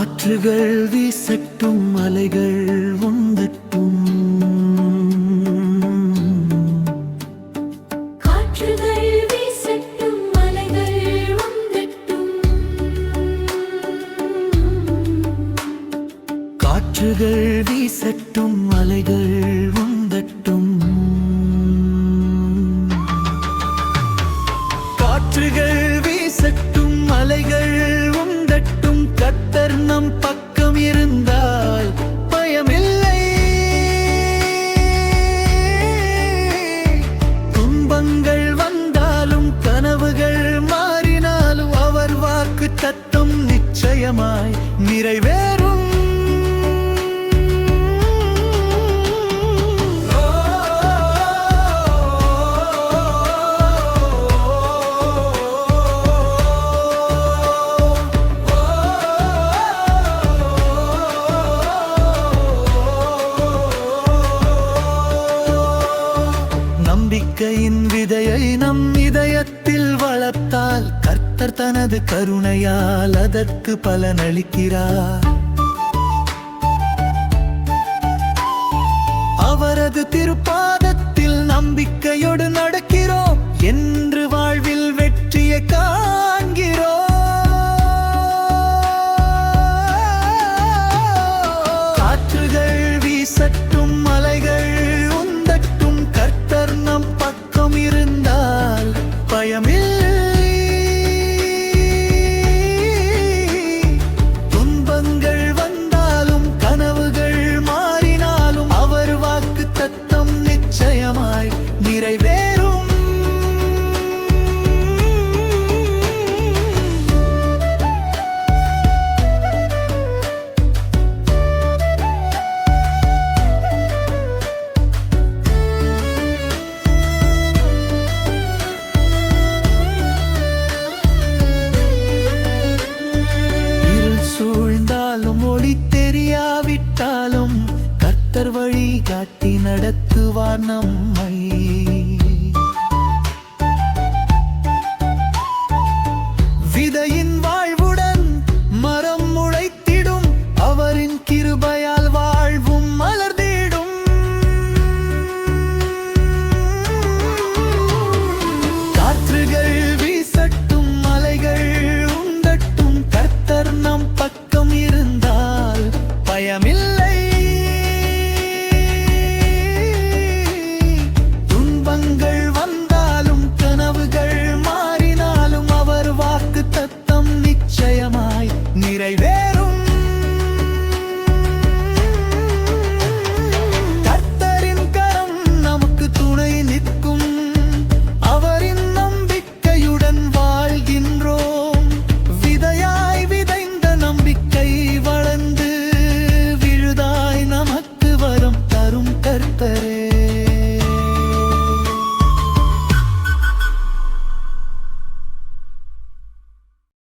காற்றுகள் வீசட்டும் அலைகள் உந்தட்டும். காற்றுகள் வீசட்டும் நிச்சயமாய் நிறைவேறும். நம்பிக்கையின் விதையை நம் இதயத்தில் வளர்த்தால் கர்த்தர் தனது கருணையால் அதற்கு பலனளிக்கிறார். அவரது திருப்பாதத்தில் நம்பிக்கையோடு நட தெரியாவிட்டாலும் கர்த்தர் வழி காட்டி நடத்துவார் நம்மை baby.